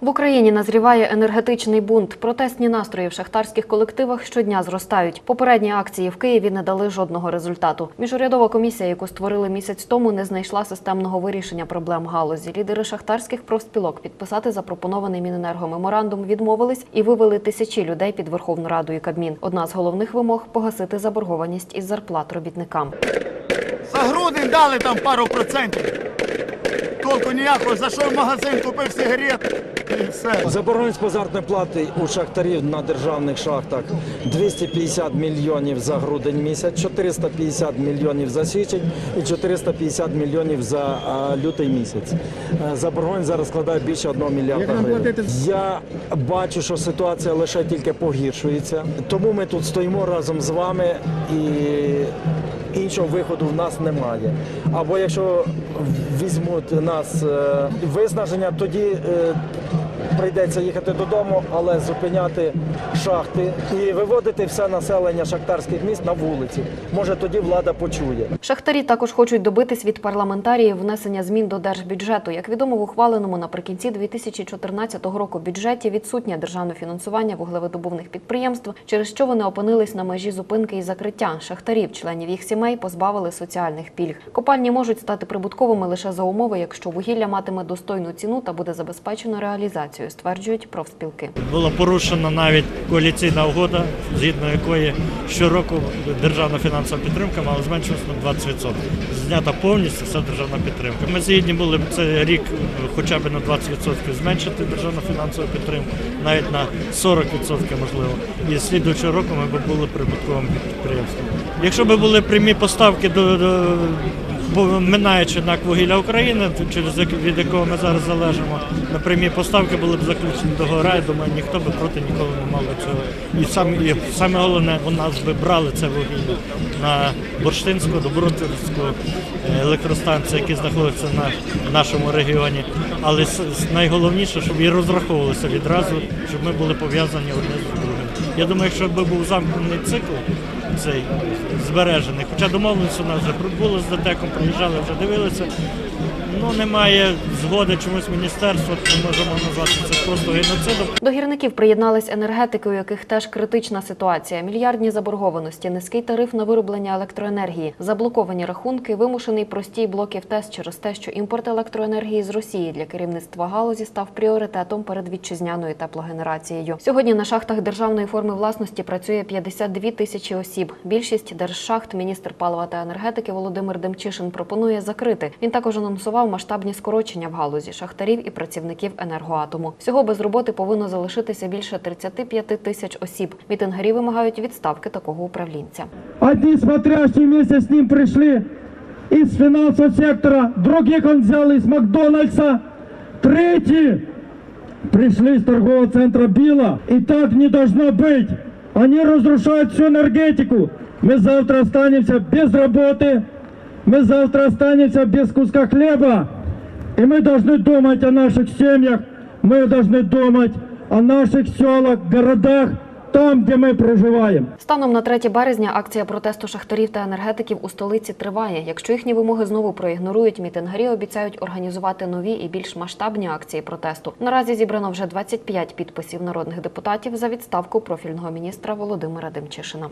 В Україні назріває енергетичний бунт. Протестні настрої в шахтарських колективах щодня зростають. Попередні акції в Києві не дали жодного результату. Міжурядова комісія, яку створили місяць тому, не знайшла системного вирішення проблем галузі. Лідери шахтарських профспілок підписати запропонований Міненерго меморандум відмовились і вивели тисячі людей під Верховну Раду і Кабмін. Одна з головних вимог погасити заборгованість із зарплат робітникам. За грудень дали там пару процентів. Толку ніякого, за що в магазин купив сигарет і все. Заборгованість по заробітної плати у шахтарів на державних шахтах 250 мільйонів за грудень місяць, 450 мільйонів за січень і 450 мільйонів за лютий місяць. Е, Заборгованість зараз складає більше 1 мільярда гривень. Я бачу, що ситуація лише тільки погіршується. Тому ми тут стоїмо разом з вами і іншого виходу в нас немає. Або якщо візьмуть нас е, виснаження, тоді е, прийдеться їхати додому, але зупиняти шахти і виводити все населення шахтарських міст на вулиці. Може тоді влада почує. Шахтарі також хочуть добитись від парламентаріїв внесення змін до держбюджету. Як відомо, в ухваленому наприкінці 2014 року бюджеті відсутнє державне фінансування вуглевидобувних підприємств, через що вони опинились на межі зупинки і закриття. Шахтарів, членів їх сімей, позбавили соціальних пільг. Копальні можуть стати прибутковими лише за умови, якщо вугілля матиме достойну ціну та буде забезпечено реалізацію, стверджують профспілки. Була порушена навіть коаліційна угода, згідно якої щороку державна фінансова підтримка мала зменшуватися на 20%. Знята повністю вся державна підтримка. Ми згідні були цей рік хоча б на 20% зменшити державну фінансову підтримку, навіть на 40% можливо. І слідуючого року ми б були прибутковим підприємством. Якщо б були прямі поставки до, минаючи НАК вугілля України, через від якого ми зараз залежимо, на прямі поставки були б заключені договори. Я думаю, ніхто би проти ніколи не мав цього. І саме, і саме головне, у нас би брали це вугілля на Бурштинську, Добротівську е, електростанцію, які знаходяться на нашому регіоні. Але найголовніше, щоб і розраховувалися відразу, щоб ми були пов'язані одне з другим. Я думаю, якщо б був замкнений цикл, цей збережений. Хоча домовленість у нас вже були з ДТЕКом, приїжджали, вже дивилися. Ну немає згоди чомусь міністерства, то можемо назвати це просто геноцидом. До гірників приєднались енергетики, у яких теж критична ситуація. Мільярдні заборгованості, низький тариф на вироблення електроенергії, заблоковані рахунки, вимушений простій блоків ТЕС через те, що імпорт електроенергії з Росії для керівництва галузі став пріоритетом перед вітчизняною теплогенерацією. Сьогодні на шахтах державної форми власності працює 52 тисячі осіб. Більшість держшахт міністр палива та енергетики Володимир Демчишин пропонує закрити. Він також анонсував масштабні скорочення в галузі шахтарів і працівників енергоатому. Всього без роботи повинно залишитися більше 35 тисяч осіб. Мітингарі вимагають відставки такого управлінця. Одни смотрящие вместе с ним пришли из финансового сектора, других он взял из Макдональдса, третьи пришли из торгового центра Била. И так не должно быть. Они разрушают всю энергетику. Мы завтра останемся без работы, мы завтра останемся без куска хлеба. И мы должны думать о наших семьях, мы должны думать о наших селах, городах, там, где мы проживаем. Станом на 3 березня акція протесту шахтарів та енергетиків у столиці триває. Якщо їхні вимоги знову проігнорують, мітингарі обіцяють організувати нові і більш масштабні акції протесту. Наразі зібрано вже 25 підписів народних депутатів за відставку профільного міністра Володимира Демчишина.